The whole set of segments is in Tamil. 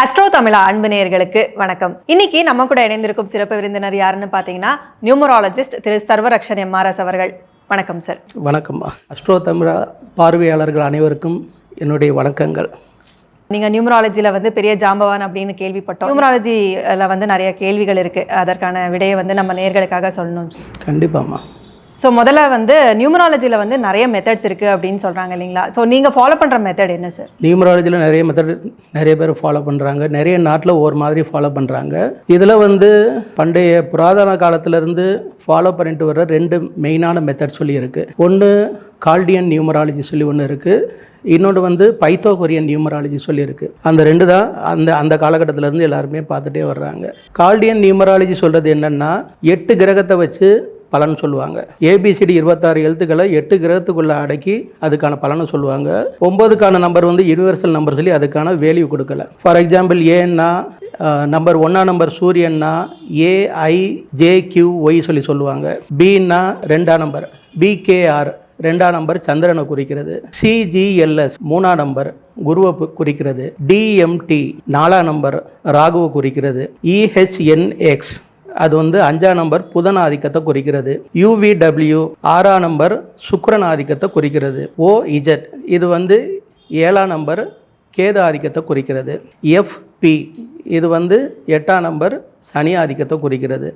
அஸ்ட்ரோ தமிழா அன்பு நேயர்களுக்கு வணக்கம். இன்னைக்கு நம்ம கூட இணைந்திருக்கும் சிறப்பு விருந்தினர் யாருன்னு பார்த்தீங்கன்னா நியூமராலஜிஸ்ட் திரு சர்வரக்ஷன் எம்ஆர்எஸ் அவர்கள். வணக்கம் சார். வணக்கம்மா அஸ்ட்ரோ தமிழா பார்வையாளர்கள் அனைவருக்கும் என்னுடைய வணக்கங்கள். நீங்கள் நியூமராலஜியில் வந்து பெரிய ஜாம்பவான் அப்படின்னு கேள்விப்பட்டோம். நியூமராலஜியில் வந்து நிறைய கேள்விகள் இருக்குது அதற்கான விடையை வந்து நம்ம நேர்களுக்காக சொல்லணும். கண்டிப்பாம்மா. ஸோ முதல்ல வந்து நியூமராலஜியில் வந்து நிறைய மெத்தட்ஸ் இருக்குது அப்படின்னு சொல்கிறாங்க இல்லைங்களா? ஸோ நீங்கள் ஃபாலோ பண்ணுற மெத்தட் என்ன சார் நியூமராலஜியில் நிறைய மெத்தட் நிறைய பேர் ஃபாலோ பண்ணுறாங்க நிறைய நாட்டில் ஒவ்வொரு மாதிரி ஃபாலோ பண்ணுறாங்க இதில் வந்து பண்டைய புராதன காலத்திலேருந்து ஃபாலோ பண்ணிட்டு வர ரெண்டு மெயினான மெத்தட் சொல்லியிருக்கு ஒன்று கால்டியன் நியூமராலஜி சொல்லி ஒன்று இருக்குது இன்னொன்று வந்து பைத்தோகொரியன் நியூமராலஜி சொல்லியிருக்கு அந்த ரெண்டு தான் அந்த அந்த காலகட்டத்திலேருந்து எல்லாருமே பார்த்துட்டே வர்றாங்க. கால்டியன் நியூமராலஜி சொல்கிறது என்னென்னா எட்டு கிரகத்தை வச்சு பலன் சொல்லுவாங்க. ஏபிசிடி இருபத்தாறு எழுத்துக்களை எட்டு கிரகத்துக்குள்ளே அடக்கி அதுக்கான பலனை சொல்லுவாங்க. ஒன்பதுக்கான நம்பர் வந்து யூனிவர்சல் நம்பர் சொல்லி அதுக்கான வேல்யூ கொடுக்கல. ஃபார் எக்ஸாம்பிள் ஏன்னா நம்பர் ஒன்னா number சூரியன்னா A I J Q Y சொல்லி சொல்லுவாங்க. பின்னா ரெண்டாம் நம்பர் பிகேஆர் ரெண்டாம் நம்பர் சந்திரனை குறிக்கிறது. சிஜிஎல்எஸ் மூணாம் நம்பர் குருவை குறிக்கிறது. டிஎம்டி நாலாம் நம்பர் ராகுவை குறிக்கிறது. இஹெச்என்எக்ஸ் அது வந்து அஞ்சாம் நம்பர் புதன் ஆதிக்கத்தை குறிக்கிறது யூவிடபிள்யூ ஆறாம் நம்பர் சுக்கரன் ஆதிக்கத்தை குறிக்கிறது. ஓ இஜட் இது வந்து ஏழாம் நம்பர் கேது ஆதிக்கத்தை குறிக்கிறது எஃப்பி இது வந்து எட்டாம் நம்பர் சனி ஆதிக்கத்தை குறிக்கிறது.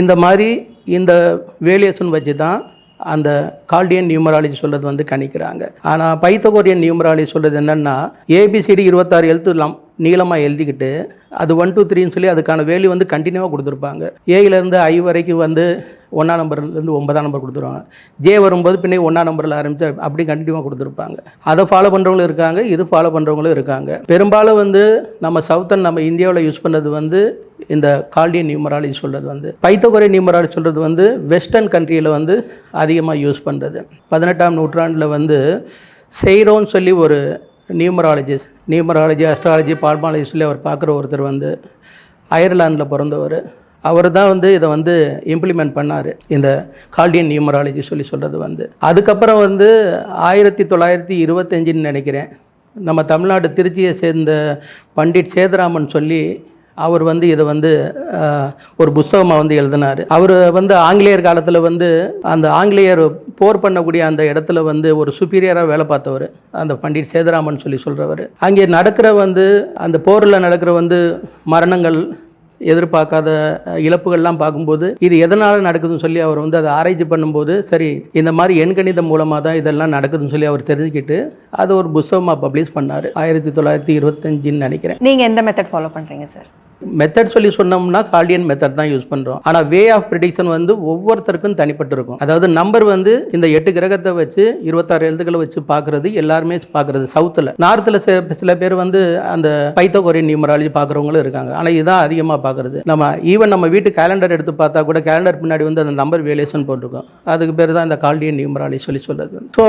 இந்த மாதிரி இந்த வேலியேஷன் வச்சு தான் அந்த கால்டியன் நியூமராலஜி சொல்கிறது வந்து கணிக்கிறாங்க. ஆனால் பைத்தகோரியன் நியூமராலஜி சொல்கிறது என்னென்னா ஏபிசிடி இருபத்தாறு எழுத்துலாம் நீளமாக எழுதிக்கிட்டு அது ஒன் டூ த்ரீன்னு சொல்லி அதுக்கான வேல்யூ வந்து கண்டினியூவாக கொடுத்துருப்பாங்க. ஏயிலேருந்து ஐ வரைக்கும் வந்து ஒன்றாம் நம்பர்லேருந்து ஒன்பதாம் நம்பர் கொடுத்துருவாங்க. ஜே வரும்போது பின்னே ஒன்றாம் நம்பரில் ஆரம்பித்து அப்படி கண்டினியூவாக கொடுத்துருப்பாங்க. அதை ஃபாலோ பண்ணுறவங்களும் இருக்காங்க இது ஃபாலோ பண்ணுறவங்களும் இருக்காங்க. பெரும்பாலும் வந்து நம்ம சவுத்தன் நம்ம இந்தியாவில் யூஸ் பண்ணுறது வந்து இந்த கால்டியன் நியூமராலஜி சொல்கிறது வந்து பைத்தகுறை நியூமராலஜி சொல்கிறது வந்து வெஸ்டர்ன் கண்ட்ரியில் வந்து அதிகமாக யூஸ் பண்ணுறது பதினெட்டாம் நூற்றாண்டில் வந்து செய்கிறோன்னு சொல்லி ஒரு நியூமராலஜிஸ்ட் நியூமராலஜி அஸ்ட்ராலஜி பால்மாலஜி அவர் பார்க்குற ஒருத்தர் வந்து அயர்லாண்டில் பிறந்தவர். அவர் தான் வந்து இதை வந்து இம்ப்ளிமெண்ட் பண்ணார். இந்த கால்டியன் நியூமராலஜி சொல்லி சொல்கிறது வந்து. அதுக்கப்புறம் வந்து ஆயிரத்தி தொள்ளாயிரத்தி இருபத்தஞ்சின்னு நினைக்கிறேன். நம்ம தமிழ்நாடு திருச்சியை சேர்ந்த பண்டிட் சேதுராமன் சொல்லி அவர் வந்து இதை வந்து ஒரு புஸ்தகமாக வந்து எழுதினார். அவர் வந்து ஆங்கிலேயர் காலத்தில் வந்து அந்த ஆங்கிலேயர் போர் பண்ணக்கூடிய அந்த இடத்துல வந்து ஒரு சுப்பீரியராக வேலை பார்த்தவர். அந்த பண்டிட் சேதுராமன் சொல்லி சொல்கிறவர் அங்கே நடக்கிற வந்து அந்த போரில் நடக்கிற வந்து மரணங்கள் எதிர்பார்க்காத இழப்புகள்லாம் பார்க்கும்போது இது எதனால் நடக்குதுன்னு சொல்லி அவர் வந்து அதை ஆராய்ச்சி பண்ணும்போது சரி இந்த மாதிரி எண்கணிதம் மூலமாக தான் இதெல்லாம் நடக்குதுன்னு சொல்லி அவர் தெரிஞ்சுக்கிட்டு அதை ஒரு புஸ்தகமாக பப்ளிஷ் பண்ணார். ஆயிரத்தி தொள்ளாயிரத்தி இருபத்தஞ்சின்னு நினைக்கிறேன். நீங்கள் எந்த மெத்தட் ஃபாலோ பண்ணுறீங்க சார் மெத்தட் சொல்லி சொன்னோம்னா கால்டியன் மெத்தட் தான் யூஸ் பண்ணுறோம் ஆனால் வே ஆஃப் ப்ரிடிக்ஷன் வந்து ஒவ்வொருத்தருக்கும் தனிப்பட்டு இருக்கும். அதாவது நம்பர் வந்து இந்த எட்டு கிரகத்தை வச்சு இருபத்தாறு எழுத்துக்களை வச்சு பார்க்குறது எல்லாருமே பார்க்குறது சவுத்தில் நார்த்தில் சில பேர் வந்து அந்த பைத்தோகோரியன் நியூமராலஜி பார்க்குறவங்களும் இருக்காங்க. ஆனால் இதுதான் அதிகமாக பார்க்குறது. நம்ம ஈவன் நம்ம வீட்டு கேலண்டர் எடுத்து பார்த்தா கூட கேலண்டர் பின்னாடி வந்து அந்த நம்பர் வேலேஷன் போட்டிருக்கோம். அதுக்கு பேர் தான் இந்த கால்டியன் நியூமராலஜி சொல்லி சொல்கிறது ஸோ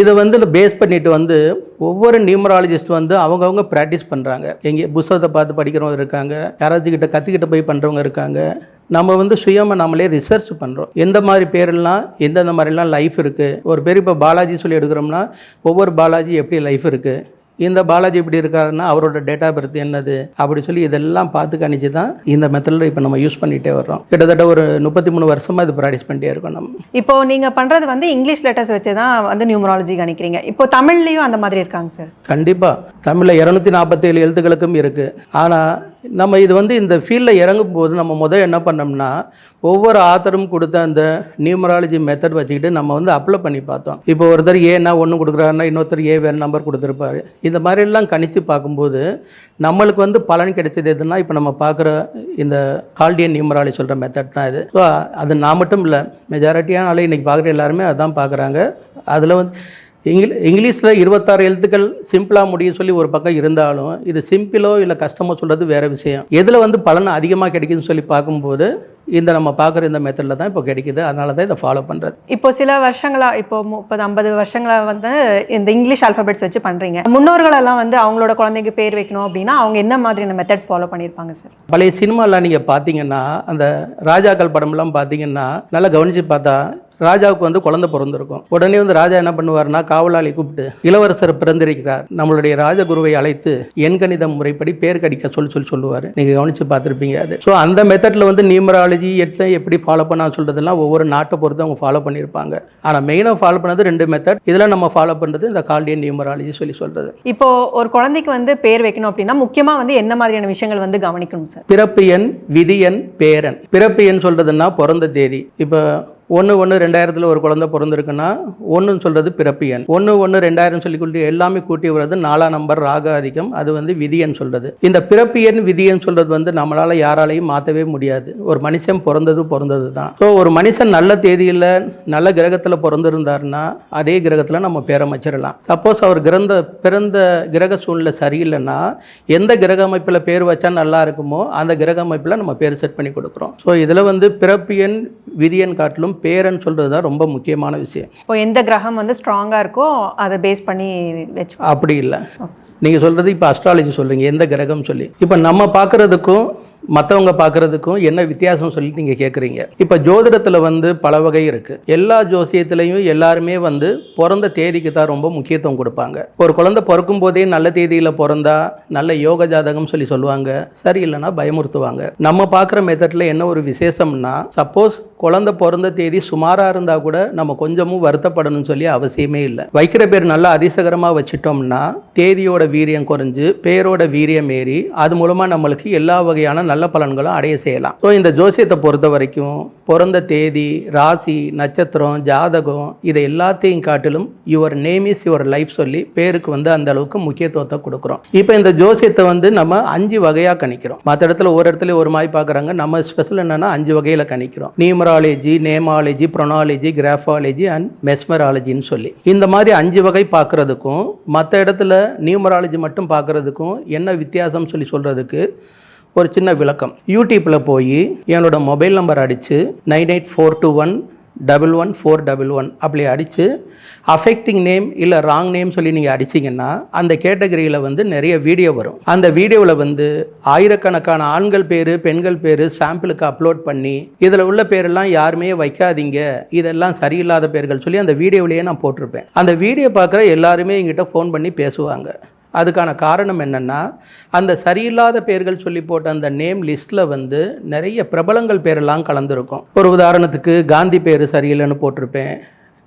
இதை வந்து பேஸ் பண்ணிட்டு வந்து ஒவ்வொரு நியூமராலஜிஸ்ட் வந்து அவங்கவுங்க ப்ராக்டிஸ் பண்ணுறாங்க எங்கே புஸ்தகத்தை பார்த்து படிக்கிறவங்க இருக்காங்க யாராச்சும் கிட்ட கற்றுக்கிட்ட போய் பண்ணுறவங்க இருக்காங்க. நம்ம வந்து சுயமாக நம்மளே ரிசர்ச் பண்ணுறோம் எந்த மாதிரி பேரெல்லாம் எந்தெந்த மாதிரிலாம் லைஃப் இருக்குது ஒரு பேர் இப்போ பாலாஜி சொல்லி எடுக்கிறோம்னா ஒவ்வொரு பாலாஜி எப்படி லைஃப் இருக்குது இந்த பாலாஜி இப்படி இருக்காருன்னா அவரோட டேட்டா பர்த் என்னது? அப்படி சொல்லி இதெல்லாம் பார்த்து கணிச்சு தான் இந்த மெத்தடில் இப்போ நம்ம யூஸ் பண்ணிகிட்டே வர்றோம். கிட்டத்தட்ட ஒரு முப்பத்தி மூணு வருஷமாக இது ப்ராக்டிஸ் பண்ணிட்டே இருக்கோம் நம்ம. இப்போ நீங்கள் பண்ணுறது வந்து இங்கிலீஷ் லெட்டர்ஸ் வச்சு தான் வந்து நியூமராலஜி கணிக்கிறீங்க. இப்போ தமிழ்லேயும் அந்த மாதிரி இருக்காங்க சார் கண்டிப்பாக தமிழில் இரநூத்தி நாற்பத்தேழு எழுத்துக்களுக்கும் இருக்குது ஆனால் நம்ம இது வந்து இந்த ஃபீல்டில் இறங்கும் போது நம்ம முதல் என்ன பண்ணோம்னா ஒவ்வொரு ஆத்தரும் கொடுத்த அந்த நியூமராலஜி மெத்தட் வச்சுக்கிட்டு நம்ம வந்து அப்ளை பண்ணி பார்த்தோம். இப்போ ஒருத்தர் ஏன்னா ஒன்று கொடுக்குறாருன்னா இன்னொருத்தர் ஏ வேறு நம்பர் கொடுத்துருப்பாரு. இந்த மாதிரிலாம் கணித்து பார்க்கும்போது நம்மளுக்கு வந்து பலன் கிடைச்சது எதுனா இப்போ நம்ம பார்க்குற இந்த கால்டியன் நியூமராலஜி சொல்கிற மெத்தட் தான் இது. ஸோ அது நான் மட்டும் இல்லை மெஜாரிட்டியான ஆளு இன்றைக்கி பார்க்குற எல்லாருமே அதான் பார்க்குறாங்க. அதில் வந்து இங்கிலீ இங்கிலீஷில் இருபத்தாறு எழுத்துக்கள் சிம்பிளாக முடியும் சொல்லி ஒரு பக்கம் இருந்தாலும் இது சிம்பிளோ இல்லை கஷ்டமோ சொல்கிறது வேறு விஷயம். எதில் வந்து பலன் அதிகமாக கிடைக்குதுன்னு சொல்லி பார்க்கும்போது இந்த நம்ம பார்க்குற இந்த மெத்தடில் தான் இப்போ கிடைக்குது. அதனால தான் இதை ஃபாலோ பண்ணுறது இப்போ சில வருஷங்களா இப்போ முப்பது ஐம்பது வருஷங்களா வந்து இந்த இங்கிலீஷ் ஆல்பபெட்ஸ் வச்சு பண்றீங்க. முன்னோர்களெல்லாம் வந்து அவங்களோட குழந்தைக்கு பேர் வைக்கணும் அப்படின்னா அவங்க என்ன மாதிரியான மெத்தட்ஸ் ஃபாலோ பண்ணியிருப்பாங்க சார் பழைய சினிமாலாம் நீங்கள் பார்த்தீங்கன்னா அந்த ராஜாக்கள் படம்லாம் பார்த்தீங்கன்னா நல்லா கவனித்து பார்த்தா ராஜாவுக்கு வந்து குழந்தை பிறந்திருக்கும். உடனே வந்து ராஜா என்ன பண்ணுவார்னா காவலாளி கூப்பிட்டு இளவரசர் பிறந்திருக்கிறார். நம்மளுடைய ராஜகுருவை அழைத்து எண்கணிதம் முறைப்படி பேர் கடிக்க சொல்லி சொல்லி சொல்லுவார். நீங்கள் கவனித்து பார்த்துருப்பீங்க அது. ஸோ அந்த மெத்தடில் வந்து நியூமராலஜி எட்டை எப்படி ஃபாலோ பண்ண சொல்கிறதெல்லாம் ஒவ்வொரு நாட்டை பொறுத்து அவங்க ஃபாலோ பண்ணியிருப்பாங்க. ஆனால் மெயினாக ஃபாலோ பண்ணது ரெண்டு மெத்தட் இதில் நம்ம ஃபாலோ பண்ணுறது இந்த கால்டியன் நியூமராலஜி சொல்லி சொல்கிறது இப்போ ஒரு குழந்தைக்கு வந்து பேர் வைக்கணும் அப்படின்னா முக்கியமா வந்து என்ன மாதிரியான விஷயங்கள் வந்து கவனிக்கணும் சார்? பிறப்பு எண் விதி எண் பேரன். பிறப்பு எண் சொல்கிறதுன்னா பிறந்த தேதி. இப்போ ஒன்று ஒன்று ரெண்டாயிரத்தில் ஒரு குழந்தை பிறந்திருக்குன்னா ஒன்றுன்னு சொல்கிறது பிறப்பு எண். ஒன்று ஒன்று ரெண்டாயிரம் சொல்லி கூட்டி எல்லாமே கூட்டி வர்றது நாலாம் நம்பர் ராக அதிகம் அது வந்து விதியன் சொல்கிறது இந்த பிறப்பு எண் விதியன் சொல்கிறது வந்து நம்மளால் யாராலையும் மாற்றவே முடியாது. ஒரு மனுஷன் பிறந்தது பிறந்தது தான் ஸோ ஒரு மனுஷன் நல்ல தேதியில் நல்ல கிரகத்தில் பிறந்திருந்தாருன்னா அதே கிரகத்தில் நம்ம பேரமைச்சிடலாம் சப்போஸ் அவர் கிரந்த பிறந்த கிரக சூழ்நிலை சரியில்லைன்னா எந்த கிரக அமைப்பில் பேர் வச்சா நல்லா இருக்குமோ அந்த கிரக அமைப்பில் நம்ம பேர் செட் பண்ணி கொடுக்குறோம். ஸோ இதில் வந்து பிறப்பு எண் விதியன் காட்டிலும் பேரன் சொல்கிறது தான் ரொம்ப முக்கியமான விஷயம். இப்போ எந்த கிரகம் வந்து ஸ்ட்ராங்கா இருக்கோ அதை பேஸ் பண்ணி வச்சு அப்படி இல்லை. நீங்கள் சொல்கிறது இப்போ அஸ்ட்ராலஜி சொல்கிறீங்க எந்த கிரகம் சொல்லி. இப்போ நம்ம பார்க்குறதுக்கும் மற்றவங்க பார்க்குறதுக்கும் என்ன வித்தியாசம் சொல்லி நீங்கள் கேட்குறீங்க இப்போ ஜோதிடத்தில் வந்து பல வகை இருக்குது எல்லா ஜோசியத்துலேயும் எல்லாருமே வந்து பிறந்த தேதிக்கு தான் ரொம்ப முக்கியத்துவம் கொடுப்பாங்க. ஒரு குழந்தை பிறக்கும் போதே நல்ல தேதியில் பிறந்தா நல்ல யோக ஜாதகம் சொல்லி சொல்லுவாங்க. சரியில்லைன்னா பயமுறுத்துவாங்க. நம்ம பார்க்குற மெத்தடில் என்ன ஒரு விசேஷம்னா சப்போஸ் குழந்த பிறந்த தேதி சுமாராக இருந்தால் கூட நம்ம கொஞ்சமும் வருத்தப்படணும்னு சொல்லி அவசியமே இல்லை. வைக்கிற பேர் நல்லா அதிசகரமாக வச்சிட்டோம்னா தேதியோட வீரியம் குறைஞ்சு பேரோட வீரியம் ஏறி அது மூலமாக நம்மளுக்கு எல்லா வகையான நல்ல பலன்களும் அடைய செய்யலாம். ஸோ இந்த ஜோசியத்தை பொறுத்த வரைக்கும் பிறந்த தேதி ராசி நட்சத்திரம் ஜாதகம் இதை எல்லாத்தையும் காட்டிலும் your name is your life சொல்லி பேருக்கு வந்து அந்த அளவுக்கு முக்கியத்துவத்தை கொடுக்குறோம். இப்போ இந்த ஜோசியத்தை வந்து நம்ம அஞ்சு வகையாக கணிக்கிறோம். மற்ற இடத்துல ஒரு இடத்துல ஒரு மாதிரி பார்க்குறாங்க நம்ம ஸ்பெஷல் என்னன்னா அஞ்சு வகையில் கணிக்கிறோம். Numerology nameology phrenology graphology and மெஸ்மராலஜின்னு சொல்லி. இந்த மாதிரி அஞ்சு வகை பார்க்குறதுக்கும் மற்ற இடத்துல நியூமராலஜி மட்டும் பார்க்குறதுக்கும் என்ன வித்தியாசம் சொல்லி சொல்கிறதுக்கு ஒரு சின்ன விளக்கம். யூடியூப்பில் போய் என்னோட மொபைல் நம்பர் அடித்து nine eight four two one double one four double one அப்படி அடித்து அஃபெக்டிங் நேம் இல்லை ராங் நேம் சொல்லி நீங்கள் அடிச்சிங்கன்னா அந்த கேட்டகரியில் வந்து நிறைய வீடியோ வரும். அந்த வீடியோவில் வந்து ஆயிரக்கணக்கான ஆண்கள் பேர் பெண்கள் பேர் சாம்பிளுக்கு அப்லோட் பண்ணி இதில் உள்ள பேரெல்லாம் யாருமே வைக்காதீங்க இதெல்லாம் சரியில்லாத பேர்கள் சொல்லி அந்த வீடியோவிலேயே நான் போட்டிருப்பேன். அந்த வீடியோ பார்க்குற எல்லாருமே எங்கிட்ட ஃபோன் பண்ணி பேசுவாங்க. அதுக்கான காரணம் என்னென்னா அந்த சரியில்லாத பேர்கள் சொல்லி போட்ட அந்த நேம் லிஸ்ட்டில் வந்து நிறைய பிரபலங்கள் பேரெல்லாம் கலந்துருக்கும். ஒரு உதாரணத்துக்கு காந்தி பேர் சரியில்லைன்னு போட்டிருப்பேன்.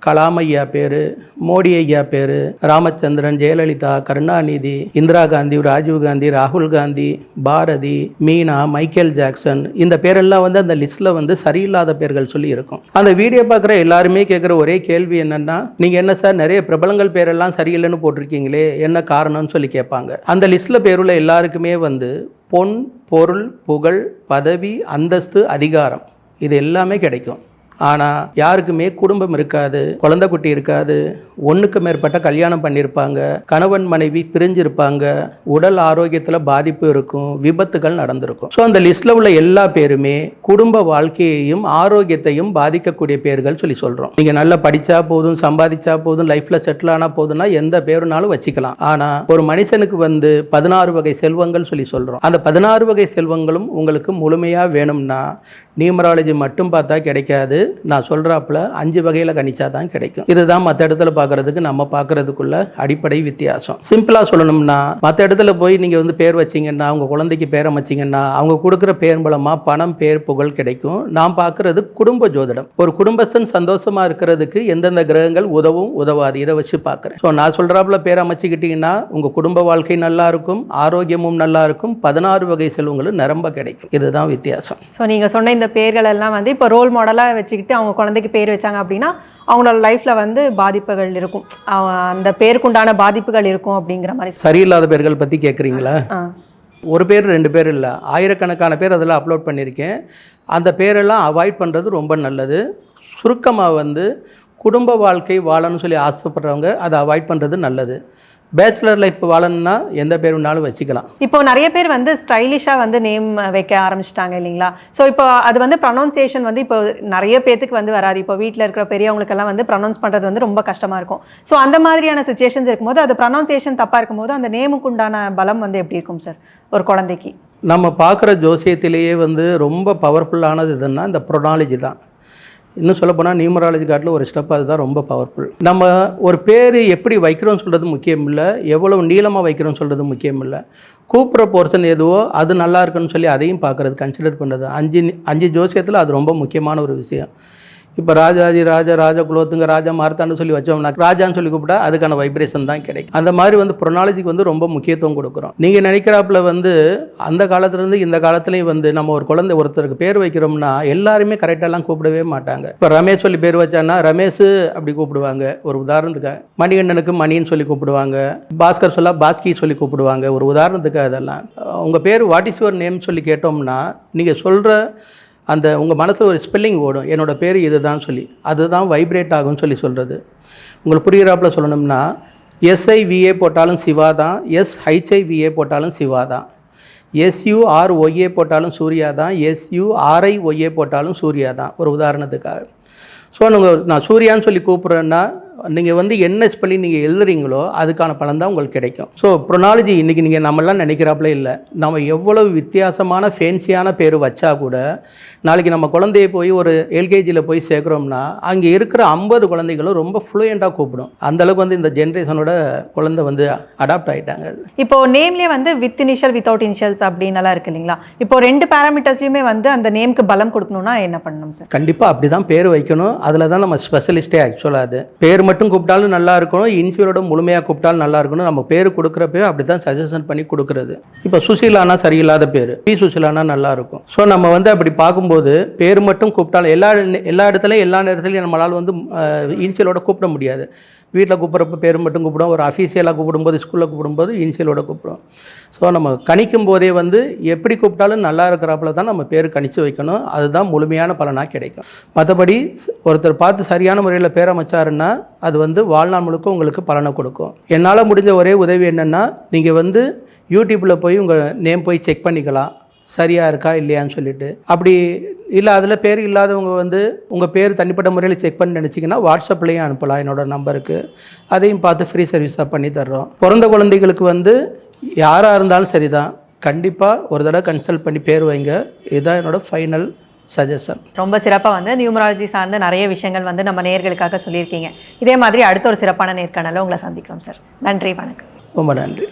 கலாம் ஐயா பேர் மோடி ஐயா பேர் ராமச்சந்திரன் ஜெயலலிதா கருணாநிதி இந்திரா காந்தி ராஜீவ் காந்தி ராகுல் காந்தி பாரதி மீனா மைக்கேல் ஜாக்சன் இந்த பேரெல்லாம் வந்து அந்த லிஸ்ட்டில் வந்து சரியில்லாத பேர்கள் சொல்லி இருக்கும். அந்த வீடியோ பார்க்குற எல்லாருமே கேட்குற ஒரே கேள்வி என்னென்னா நீங்கள் என்ன சார் நிறைய பிரபலங்கள் பேரெல்லாம் சரியில்லைன்னு போட்டிருக்கீங்களே என்ன காரணம்னு சொல்லி கேட்பாங்க. அந்த லிஸ்ட்டில் பேருள்ள எல்லாருக்குமே வந்து பொன் பொருள் புகழ் பதவி அந்தஸ்து அதிகாரம் இது எல்லாமே கிடைக்கும். ஆனால் யாருக்குமே குடும்பம் இருக்காது குழந்தை குட்டி இருக்காது ஒன்றுக்கு மேற்பட்ட கல்யாணம் பண்ணியிருப்பாங்க கணவன் மனைவி பிரிஞ்சிருப்பாங்க உடல் ஆரோக்கியத்தில் பாதிப்பு இருக்கும் விபத்துகள் நடந்திருக்கும். ஸோ அந்த லிஸ்ட்டில் உள்ள எல்லா பேருமே குடும்ப வாழ்க்கையையும் ஆரோக்கியத்தையும் பாதிக்கக்கூடிய பேர்கள் சொல்லி சொல்கிறோம் நீங்கள் நல்லா படித்தா போதும் சம்பாதிச்சா போதும் லைஃப்பில் செட்டில் ஆனால் போதும்னா எந்த பேருனாலும் வச்சுக்கலாம். ஆனால் ஒரு மனுஷனுக்கு வந்து பதினாறு வகை செல்வங்கள் சொல்லி சொல்கிறோம் அந்த பதினாறு வகை செல்வங்களும் உங்களுக்கு முழுமையாக வேணும்னா நியூமராலஜி மட்டும் பார்த்தா கிடைக்காது. நான் சொல்கிறாப்புல அஞ்சு வகையில் கணிச்சா தான் கிடைக்கும். இதுதான் மற்ற இடத்துல பார்க்குறதுக்கு நம்ம பார்க்குறதுக்குள்ள அடிப்படை வித்தியாசம். சிம்பிளாக சொல்லணும்னா மற்ற இடத்துல போய் நீங்கள் வந்து பேர் வச்சீங்கன்னா அவங்க குழந்தைக்கு பேர் அமைச்சிங்கன்னா அவங்க கொடுக்குற பேர் மூலமாக பணம் பேர் புகழ் கிடைக்கும். நான் பார்க்குறது குடும்ப ஜோதிடம். ஒரு குடும்பஸ்தன் சந்தோஷமாக இருக்கிறதுக்கு எந்தெந்த கிரகங்கள் உதவும் உதவாது இதை வச்சு பார்க்குறேன். ஸோ நான் சொல்கிறாப்புல பேர் அமைச்சிக்கிட்டிங்கன்னா உங்கள் குடும்ப வாழ்க்கை நல்லா இருக்கும் ஆரோக்கியமும் நல்லா இருக்கும் பதினாறு வகை செல்வங்களும் நிரம்ப கிடைக்கும். இதுதான் வித்தியாசம். ஸோ நீங்கள் சொன்ன இந்த பேர்கள் எல்லாம் வந்து இப்போ ரோல் மாடலாக வச்சுக்கிட்டு அவங்க குழந்தைக்கு பேர் வச்சாங்க அப்படின்னா அவங்களோட லைஃப்பில் வந்து பாதிப்புகள் இருக்கும். அந்த பேருக்குண்டான பாதிப்புகள் இருக்கும் அப்படிங்கிற மாதிரி சரியில்லாத பேர்கள் பற்றி கேட்குறீங்களா ஒரு பேர் ரெண்டு பேர் இல்லை. ஆயிரக்கணக்கான பேர் அதில் அப்லோட் பண்ணியிருக்கேன் அந்த பேரெல்லாம் அவாய்ட் பண்ணுறது ரொம்ப நல்லது. சுருக்கமாக வந்து குடும்ப வாழ்க்கை வாழணும்னு சொல்லி ஆசைப்படுறவங்க அதை அவாய்ட் பண்ணுறது நல்லது. பேச்சுலர் லைஃப் வாழணும்னா எந்த பேர் வேணாலும் வச்சுக்கலாம். இப்போ நிறைய பேர் வந்து ஸ்டைலிஷாக வந்து நேம் வைக்க ஆரம்பிச்சிட்டாங்க இல்லைங்களா? ஸோ இப்போ அது வந்து ப்ரொனவுன்சியேஷன் வந்து இப்போ நிறைய பேத்துக்கு வந்து வராது. இப்போ வீட்டில் இருக்கிற பெரியவங்களுக்கெல்லாம் வந்து ப்ரொனவுன்ஸ் பண்ணுறது வந்து ரொம்ப கஷ்டமாக இருக்கும். ஸோ அந்த மாதிரியான சுச்சுவேஷன்ஸ் இருக்கும்போது அது ப்ரொனவுன்சியேஷன் தப்பாக இருக்கும்போது அந்த நேமுக்கு உண்டான பலம் வந்து எப்படி இருக்கும் சார் ஒரு குழந்தைக்கு. நம்ம பார்க்குற ஜோசியத்திலேயே வந்து ரொம்ப பவர்ஃபுல்லானது எதுன்னா இந்த ப்ரொனாலஜி தான். இன்னும் சொல்லப்போனால் நியூமராலஜி காட்டில் ஒரு ஸ்டெப் அதுதான் ரொம்ப பவர்ஃபுல் நம்ம ஒரு பேர் எப்படி வைக்கிறோம்னு சொல்கிறது முக்கியம் இல்லை. எவ்வளோ நீளமாக வைக்கிறோம்னு சொல்கிறது முக்கியம் இல்லை. கூப்பிட்ற போர்ஷன் எதுவோ அது நல்லா இருக்குன்னு சொல்லி அதையும் பார்க்குறது கன்சிடர் பண்ணுறது அஞ்சு அஞ்சு ஜோசியத்தில் அது ரொம்ப முக்கியமான ஒரு விஷயம். இப்போ ராஜாஜி ராஜா ராஜா குலோத்துங்க ராஜா மார்த்தான்னு சொல்லி வச்சோம்னா ராஜான்னு சொல்லி கூப்பிட்டா அதுக்கான வைப்ரேஷன் தான் கிடைக்கும். அந்த மாதிரி வந்து ப்ரொனாலஜிக்கு வந்து ரொம்ப முக்கியத்துவம் கொடுக்குறோம். நீங்கள் நினைக்கிறாப்புல வந்து அந்த காலத்துலேருந்து இந்த காலத்துலேயும் வந்து நம்ம ஒரு குழந்தை ஒருத்தருக்கு பேர் வைக்கிறோம்னா எல்லாருமே கரெக்டாலாம் கூப்பிடவே மாட்டாங்க. இப்போ ரமேஷ் சொல்லி பேர் வச்சான்னா ரமேஷ் அப்படி கூப்பிடுவாங்க. ஒரு உதாரணத்துக்கு மணிகண்டனுக்கு மணின்னு சொல்லி கூப்பிடுவாங்க. பாஸ்கர் சொல்ல பாஸ்கி சொல்லி கூப்பிடுவாங்க. ஒரு உதாரணத்துக்கு அதெல்லாம். உங்கள் பேர் வாட் இஸ் யுவர் நேம் சொல்லி கேட்டோம்னா நீங்கள் சொல்கிற அந்த உங்கள் மனசில் ஒரு ஸ்பெல்லிங் ஓடும். என்னோட பேர் இதுதான் சொல்லி. அதுதான் வைப்ரேட் ஆகும்னு சொல்லி சொல்கிறது உங்களுக்கு புரிகிறாப்பில் சொல்லணும்னா எஸ்ஐவிஏ போட்டாலும் சிவா தான் எஸ் ஹைச்ஐவிஏ போட்டாலும் சிவா தான். எஸ்யூஆர் ஒய்ஏ போட்டாலும் சூர்யா தான் எஸ்யூஆர்ஐ ஒய்ஏ போட்டாலும் சூர்யா தான். ஒரு உதாரணத்துக்காக. ஸோ நீங்கள் நான் சூர்யான்னு சொல்லி கூப்பிட்றேன்னா நீங்கள் வந்து என்ன ஸ்பெல்லிங் நீங்கள் எழுதுறீங்களோ அதுக்கான பலன் தான் உங்களுக்கு கிடைக்கும். ஸோ ப்ரொனாலஜி இன்றைக்கி நீங்கள் நம்மளாம் நினைக்கிறாப்புல இல்லை. நம்ம எவ்வளவு வித்தியாசமான ஃபேன்சியான பேர் வச்சா கூட நாளைக்கு நம்ம குழந்தைய போய் ஒரு எல்கேஜியில் போய் சேர்க்குறோம்னா அங்கே இருக்கிற ஐம்பது குழந்தைகளும் ரொம்ப ஃப்ளூயண்ட்டாக கூப்பிடும். அந்தளவுக்கு வந்து இந்த ஜென்ரேஷனோட குழந்தை வந்து அடாப்ட் ஆகிட்டாங்க இப்போ நேம்லேயே வந்து வித் இனிஷியல் வித்தவுட் இனிஷியல்ஸ் அப்படின்னு எல்லாம் இருக்கு இல்லைங்களா? இப்போ ரெண்டு பேராமீட்டர்ஸ்லையுமே வந்து அந்த நேம்க்கு பலம் கொடுக்கணும்னா என்ன பண்ணணும் சார் கண்டிப்பாக அப்படி தான் பேர் வைக்கணும். அதில் தான் நம்ம ஸ்பெஷலிஸ்ட்டே ஆக்சுவலாக அது. பேர் மட்டும் கூப்பிட்டாலும் நல்லா இருக்கணும். இன்சியலோட முழுமையாக கூப்பிட்டாலும் நல்லா இருக்கணும். நம்ம பேர் கொடுக்குறப்ப அப்படி தான் சஜஷன் பண்ணி கொடுக்குறது. இப்போ சுசீலானா சரியில்லாத பேர். பி சுசீலானா நல்லா இருக்கும். ஸோ நம்ம வந்து அப்படி பார்க்கும்போது பேர் மட்டும் கூப்பிட்டாலும் எல்லா எல்லா இடத்துலையும் எல்லா நேரத்துலையும் நம்மளால் வந்து இன்சியலோட கூப்பிட முடியாது. வீட்டில் கூப்பிட்றப்ப பேர் மட்டும் கூப்பிடுவோம். ஒரு அஃபீஷியலாக கூப்பிடும்போது ஸ்கூலில் கூப்பிடும்போது இனிஷியலோட கூப்பிடுவோம். ஸோ நம்ம கணிக்கும் போதே வந்து எப்படி கூப்பிட்டாலும் நல்லா இருக்கிறாப்புல தான் நம்ம பேர் கணிச்சு வைக்கணும். அதுதான் முழுமையான பலனாக கிடைக்கும். மற்றபடி ஒருத்தர் பார்த்து சரியான முறையில் பேர் அமைச்சாருன்னா அது வந்து வாழ்நாள் முழுக்க உங்களுக்கு பலனை கொடுக்கும். என்னால் முடிஞ்ச ஒரே உதவி என்னென்னா நீங்கள் வந்து யூடியூப்பில் போய் உங்கள் நேம் போய் செக் பண்ணிக்கலாம். சரியாக இருக்கா இல்லையான்னு சொல்லிட்டு. அப்படி இல்லை அதில் பேர் இல்லாதவங்க வந்து உங்கள் பேர் தனிப்பட்ட முறையில் செக் பண்ணி நினச்சிங்கன்னா வாட்ஸ்அப்லேயும் அனுப்பலாம் என்னோட நம்பருக்கு. அதையும் பார்த்து ஃப்ரீ சர்வீஸாக பண்ணி தர்றோம். பிறந்த குழந்தைகளுக்கு வந்து யாராக இருந்தாலும் சரி தான் கண்டிப்பாக ஒரு தடவை கன்சல்ட் பண்ணி பேர் வைங்க. இதுதான் என்னோட ஃபைனல் சஜஷன் ரொம்ப சிறப்பாக வந்து நியூமராலஜி சார்ந்த நிறைய விஷயங்கள் வந்து நம்ம நேர்களுக்காக சொல்லியிருக்கீங்க. இதே மாதிரி அடுத்த ஒரு சிறப்பான நேர்காணல உங்களை சந்திக்கிறோம் சார். நன்றி வணக்கம். ரொம்ப நன்றி.